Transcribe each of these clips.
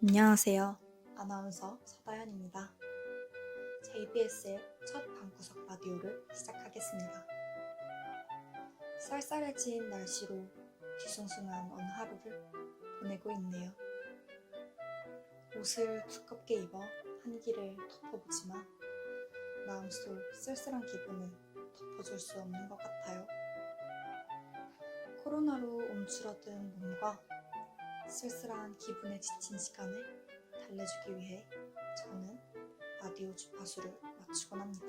안녕하세요. 아나운서 서다현입니다. JBS의 첫 방구석 라디오를 시작하겠습니다. 쌀쌀해진 날씨로 뒤숭숭한 어느 하루를 보내고 있네요. 옷을 두껍게 입어 한기를 덮어보지만 마음속 쓸쓸한 기분을 덮어줄 수 없는 것 같아요. 코로나로 움츠러든 몸과 쓸쓸한 기분에 지친 시간을 달래주기 위해 저는 라디오 주파수를 맞추곤 합니다.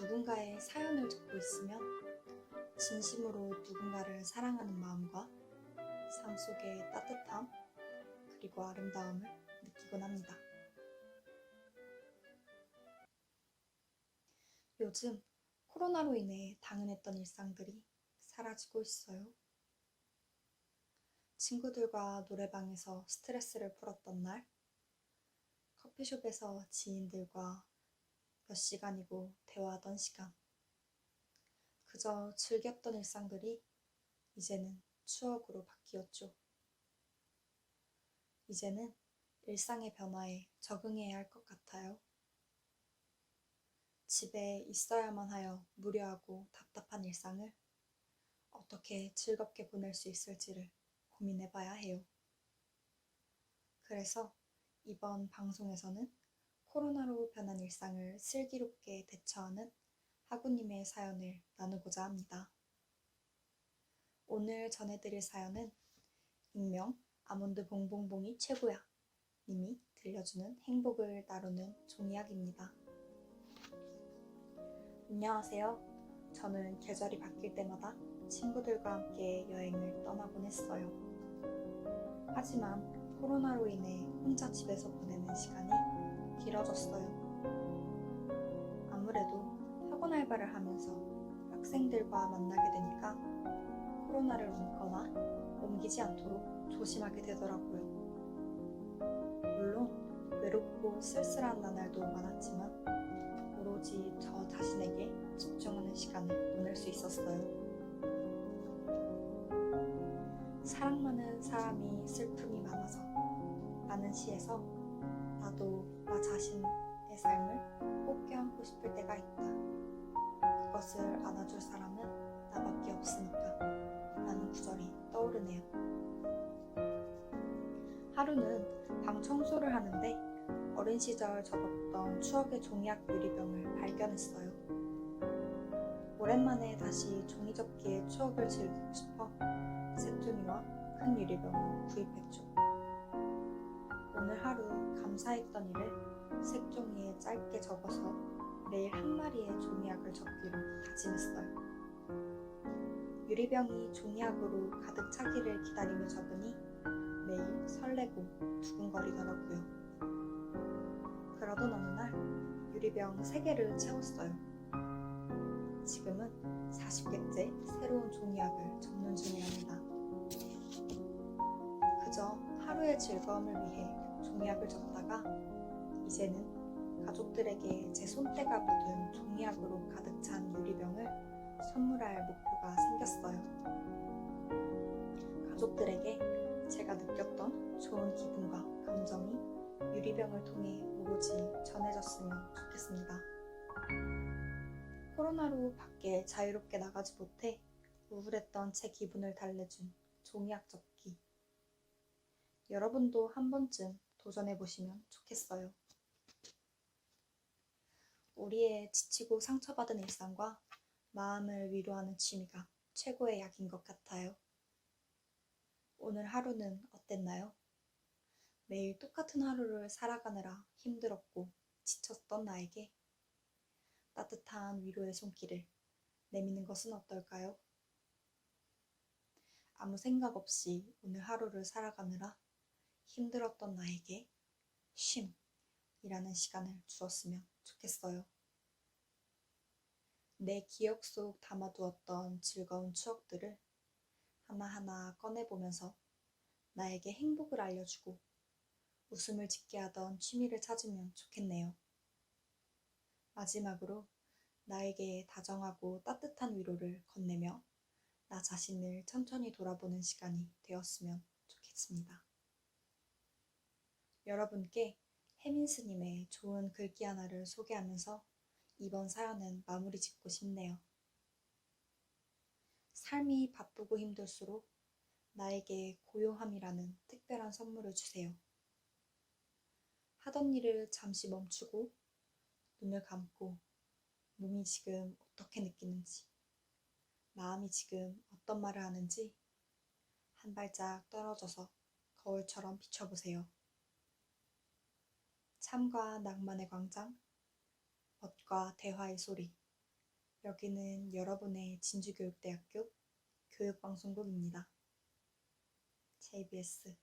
누군가의 사연을 듣고 있으면 진심으로 누군가를 사랑하는 마음과 삶 속의 따뜻함 그리고 아름다움을 느끼곤 합니다. 요즘 코로나로 인해 당연했던 일상들이 사라지고 있어요. 친구들과 노래방에서 스트레스를 풀었던 날, 커피숍에서 지인들과 몇 시간이고 대화하던 시간, 그저 즐겼던 일상들이 이제는 추억으로 바뀌었죠. 이제는 일상의 변화에 적응해야 할 것 같아요. 집에 있어야만 하여 무료하고 답답한 일상을 어떻게 즐겁게 보낼 수 있을지를 고민해 봐야 해요. 그래서 이번 방송에서는 코로나로 변한 일상을 슬기롭게 대처하는 하구님의 사연을 나누고자 합니다. 오늘 전해드릴 사연은 익명 아몬드 봉봉봉이 최고야 님이 들려주는 행복을 나누는 종이약입니다. 안녕하세요. 저는 계절이 바뀔 때마다 친구들과 함께 여행을 떠나곤 했어요. 하지만 코로나로 인해 혼자 집에서 보내는 시간이 길어졌어요. 아무래도 학원 알바를 하면서 학생들과 만나게 되니까 코로나를 옮거나 옮기지 않도록 조심하게 되더라고요. 물론 외롭고 쓸쓸한 나날도 많았지만 오로지 저 자신에게 집중하는 시간을 보낼 수 있었어요. 사랑 많은 사람이 슬픔이 많아서 라는 시에서 나도 나 자신의 삶을 꼭 껴안고 싶을 때가 있다. 그것을 안아줄 사람은 나밖에 없으니까 라는 구절이 떠오르네요. 하루는 방 청소를 하는데 어린 시절 접었던 추억의 종이학 유리병을 발견했어요. 오랜만에 다시 종이접기의 추억을 즐기고 싶어 색종이와 큰 유리병을 구입했죠. 오늘 하루 감사했던 일을 색종이에 짧게 적어서 매일 한 마리의 종이약을 적기로 다짐했어요. 유리병이 종이약으로 가득 차기를 기다리며 적으니 매일 설레고 두근거리더라고요. 그러던 어느 날 유리병 3개를 채웠어요. 지금은 40개째 새로운 종이약을 적는 중이랍니다. 그저 하루의 즐거움을 위해 종이약을 적다가 이제는 가족들에게 제 손때가 묻은 종이약으로 가득 찬 유리병을 선물할 목표가 생겼어요. 가족들에게 제가 느꼈던 좋은 기분과 감정이 유리병을 통해 오로지 전해졌으면 좋겠습니다. 코로나로 밖에 자유롭게 나가지 못해 우울했던 제 기분을 달래준 종이약 접기. 여러분도 한 번쯤 도전해 보시면 좋겠어요. 우리의 지치고 상처받은 일상과 마음을 위로하는 취미가 최고의 약인 것 같아요. 오늘 하루는 어땠나요? 매일 똑같은 하루를 살아가느라 힘들었고 지쳤던 나에게 따뜻한 위로의 손길을 내미는 것은 어떨까요? 아무 생각 없이 오늘 하루를 살아가느라 힘들었던 나에게 쉼이라는 시간을 주었으면 좋겠어요. 내 기억 속 담아두었던 즐거운 추억들을 하나하나 꺼내보면서 나에게 행복을 알려주고 웃음을 짓게 하던 취미를 찾으면 좋겠네요. 마지막으로 나에게 다정하고 따뜻한 위로를 건네며 나 자신을 천천히 돌아보는 시간이 되었으면 좋겠습니다. 여러분께 혜민 스님의 좋은 글귀 하나를 소개하면서 이번 사연은 마무리 짓고 싶네요. 삶이 바쁘고 힘들수록 나에게 고요함이라는 특별한 선물을 주세요. 하던 일을 잠시 멈추고 눈을 감고 몸이 지금 어떻게 느끼는지, 마음이 지금 어떤 말을 하는지 한 발짝 떨어져서 거울처럼 비춰보세요. 참과 낭만의 광장, 멋과 대화의 소리. 여기는 여러분의 진주교육대학교 교육방송국입니다. JBS